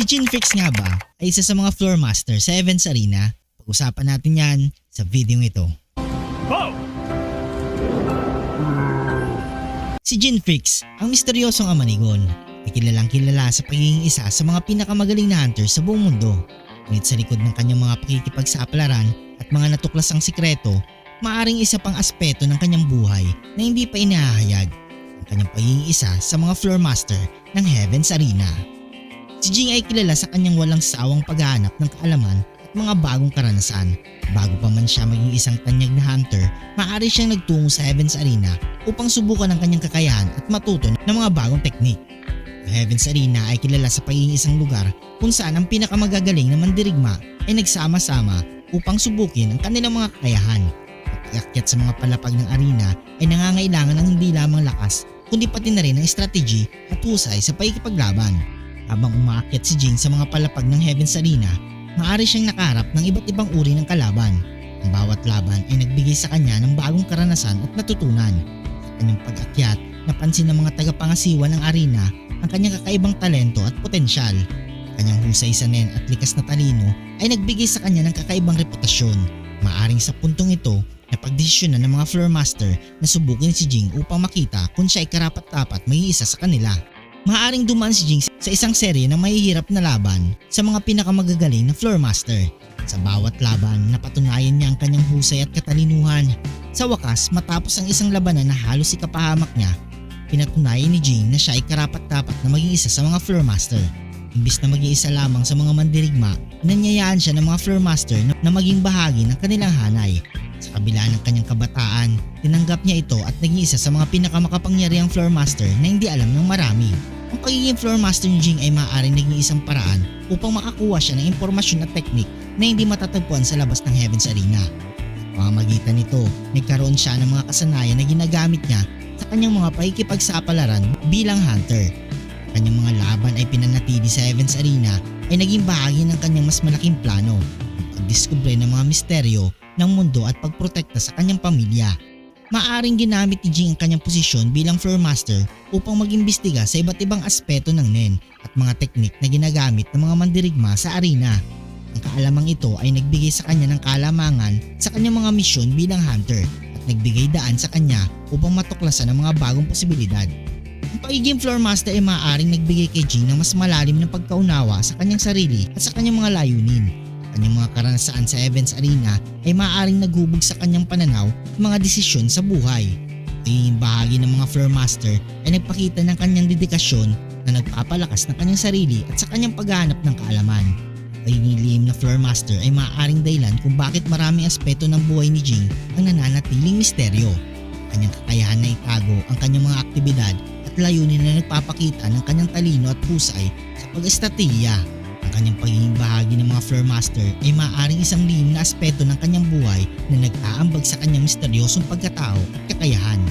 Si Jinfix nga ba ay isa sa mga floor master sa Events Arena? Pag-usapan natin yan sa video ito. Si Jinfix, ang misteryosong amanigon, ay kilalang kilala sa pagiging isa sa mga pinakamagaling na hunter sa buong mundo. Ngunit sa likod ng kanyang mga pakikipagsapalaran at mga natuklasang sikreto, maaring isa pang aspeto ng kanyang buhay na hindi pa inahayag ang kanyang pagiging isa sa mga floor master ng Heavens Arena. Si Jing ay kilala sa kanyang walang sawang paghahanap ng kaalaman at mga bagong karanasan. Bago pa man siya maging isang tanyag na hunter, maaari siyang nagtungo sa Heavens Arena upang subukan ang kanyang kakayahan at matuto ng mga bagong teknik. Ang Heavens Arena ay kilala sa pagiging isang lugar kung saan ang pinakamagagaling na mandirigma ay nagsama-sama upang subukin ang kanilang mga kakayahan. Ang pag-akyat sa mga palapag ng arena ay nangangailangan ng hindi lamang lakas kundi pati na rin ng strategy at husay sa pagkipaglaban. Habang umaakyat si Jing sa mga palapag ng Heavens Arena, maaari siyang nakaharap ng iba't ibang uri ng kalaban. Ang bawat laban ay nagbigay sa kanya ng bagong karanasan at natutunan. Sa kanyang pag-akyat, napansin ng mga tagapangasiwa ng arena ang kanyang kakaibang talento at potensyal. Ang kanyang husay sa nen at likas na talino ay nagbigay sa kanya ng kakaibang reputasyon. Maaring sa puntong ito, napagdesisyon na ng mga floor master na subukin si Jing upang makita kung siya ay karapat-dapat may isa sa kanila. Maaring dumaan si Jing sa isang serye ng mahihirap na laban sa mga pinakamagagaling na floor master. Sa bawat laban, napatunayan niya ang kanyang husay at katalinuhan. Sa wakas, matapos ang isang labanan na halos ikapahamak niya, pinatunayan ni Jing na siya ay karapat-dapat na maging isa sa mga floor master. Imbis na maging isa lamang sa mga mandirigma, nanyayaan siya ng mga floor master na maging bahagi ng kanilang hanay. Sa kabila ng kanyang kabataan, tinanggap niya ito at naging isa sa mga pinakamakapangyarihang floor master na hindi alam ng marami. Ang pagiging floor master ni Jing ay maaaring naging isang paraan upang makakuha siya ng impormasyon at teknik na hindi matatagpuan sa labas ng Heavens Arena. Sa pamamagitan nito, nagkaroon siya ng mga kasanayan na ginagamit niya sa kanyang mga pakikipagsapalaran bilang hunter. Ang kanyang mga laban ay pinanatili sa Heavens Arena ay naging bahagi ng kanyang mas malaking plano, pagdiskubre ng mga misteryo ng mundo at pagprotekta sa kanyang pamilya. Maaring ginamit ni Jing ang kanyang posisyon bilang floor master upang mag-imbestiga sa iba't ibang aspeto ng NEN at mga teknik na ginagamit ng mga mandirigma sa arena. Ang kaalamang ito ay nagbigay sa kanya ng kalamangan sa kanyang mga misyon bilang hunter at nagbigay daan sa kanya upang matuklasan ang mga bagong posibilidad. Ang pagiging floor master ay maaaring nagbigay kay Jing ng mas malalim na pagkaunawa sa kanyang sarili at sa kanyang mga layunin. Ang kanyang mga karanasan sa Events Arena ay maaaring naghubog sa kanyang pananaw ng mga desisyon sa buhay. Pagiging bahagi ng mga floor master ay nagpakita ng kanyang dedikasyon na nagpapalakas ng kanyang sarili at sa kanyang paghahanap ng kaalaman. Pagiging na floor master ay maaaring dahilan kung bakit maraming aspeto ng buhay ni Jing ang nananatiling misteryo. Ang kanyang kakayahan na itago ang kanyang mga aktibidad at layunin na nagpapakita ng kanyang talino at husay sa pag-estratehiya. Ang kanyang pagiging bahagi ng mga floor master ay maaaring isang lihim na aspeto ng kanyang buhay na nag-aambag sa kanyang misteryosong pagkatao at kakayahan.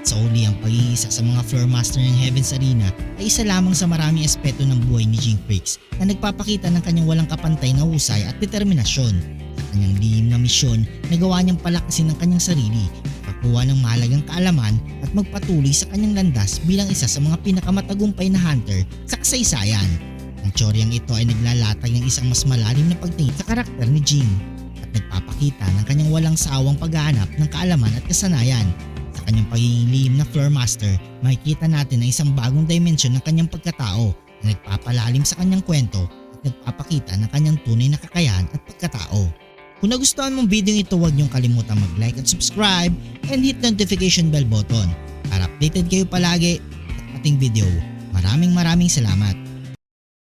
Sa uli ang pagiging isa sa mga floor master ng Heavens Arena ay isa lamang sa maraming aspeto ng buhay ni Freaks na nagpapakita ng kanyang walang kapantay na husay at determinasyon. Sa kanyang lihim na misyon, nagawa niyang palakasin ang kanyang sarili, makakuha ng mahalagang kaalaman at magpatuloy sa kanyang landas bilang isa sa mga pinakamatagumpay na hunter sa kasaysayan. Ang tsoryang ito ay naglalatag ng isang mas malalim na pagtingin sa karakter ni Jing at nagpapakita ng kanyang walang sawang paghahanap ng kaalaman at kasanayan. Sa kanyang pagiging lihim na floor master, makikita natin na isang bagong dimensyon ng kanyang pagkatao na nagpapalalim sa kanyang kwento at nagpapakita ng kanyang tunay na kakayahan at pagkatao. Kung nagustuhan mong video ito, huwag niyong kalimutan mag-like at subscribe and hit notification bell button para updated kayo palagi sa ating video. Maraming maraming salamat.